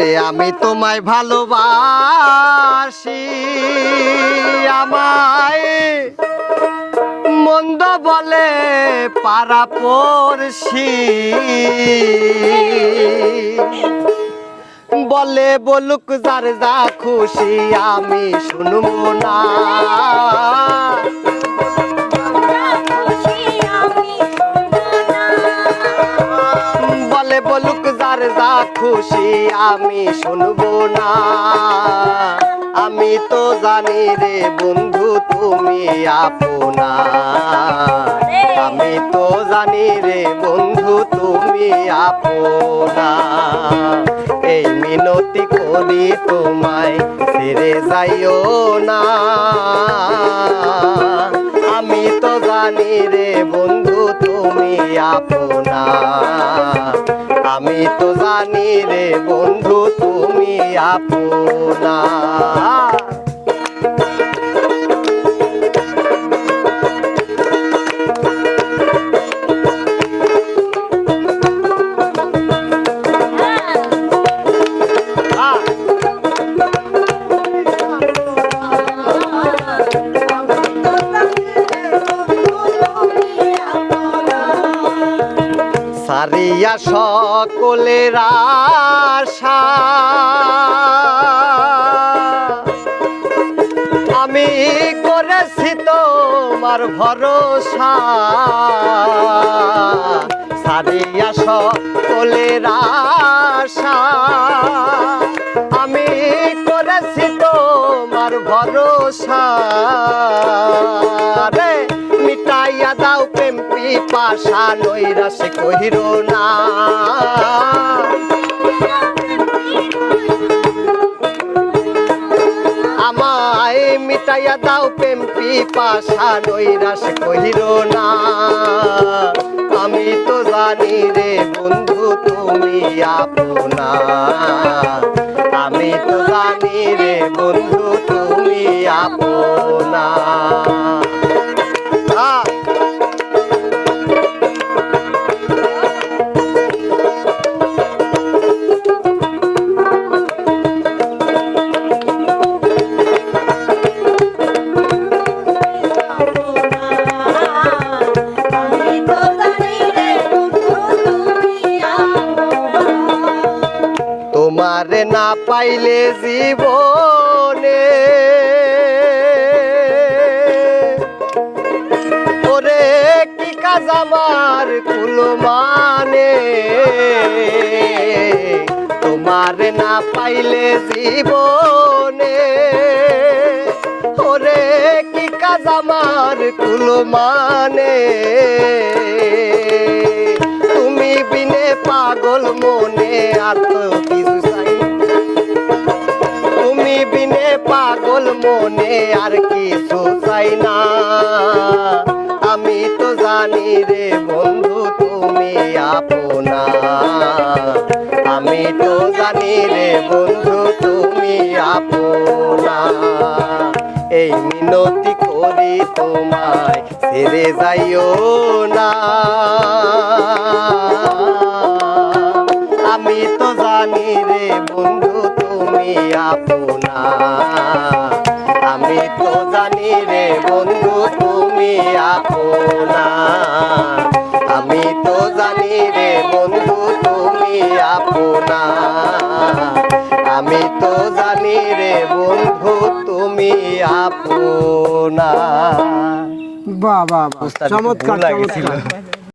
ওরে আমি তোমায় ভালোবাসি। আমায় মন্দ বলে পারা পড়ছি। বলে বলুক যার যা খুশি, আমি শুনব না। বলে বলুক যার যা খুশি আমি শুনব না। আমি তো জানি রে বন্ধু, তুমি আপনা। আমি তো জানি রে বন্ধু, তুমি আপনা। এই মিনতি করি তোমায় ছেড়ে যাইও না। আমি তো জানি রে বন্ধু তুমি আপনা। আমি তো জানি রে বন্ধু তুমি আপনা। সারিয়া সকলের আশা। আমি করেছি তোমার ভরসা। সারিয়া সকলের আশা। আমি করেছি তোমার ভরসা। পিপাসা নৈরাস কহির না। আমায় মিটাইয়া দাও প্রেম পিপাসা নৈরাস কহির না। আমি তো জানি রে বন্ধু, তুমি আপনা। আমি তো জানি রে বন্ধু, তুমি তোমার না পাইলে জীবনে। ওরে কি কাজ আমার কুল মানে? তোমার না পাইলে জীবনে। ওরে কি কাজ আমার কুল মানে? তুমি বিনে পাগল মনে আর মনে আর কিছু চাই না। আমি তো জানি রে বন্ধু, তুমি আপনা। আমি তো জানি রে বন্ধু, তুমি আপনা। এই মিনতি করি তোমায়, ছেড়ে যাইও না। আমি তো জানি রে বন্ধু, তুমি আপনা। তো জানি রে বন্ধু তুমি আপনা। আমি তো জানি রে বন্ধু তুমি আপনা। আমি তো জানি রে বন্ধু তুমি আপনা। একটু চমৎকার লাগেছিল।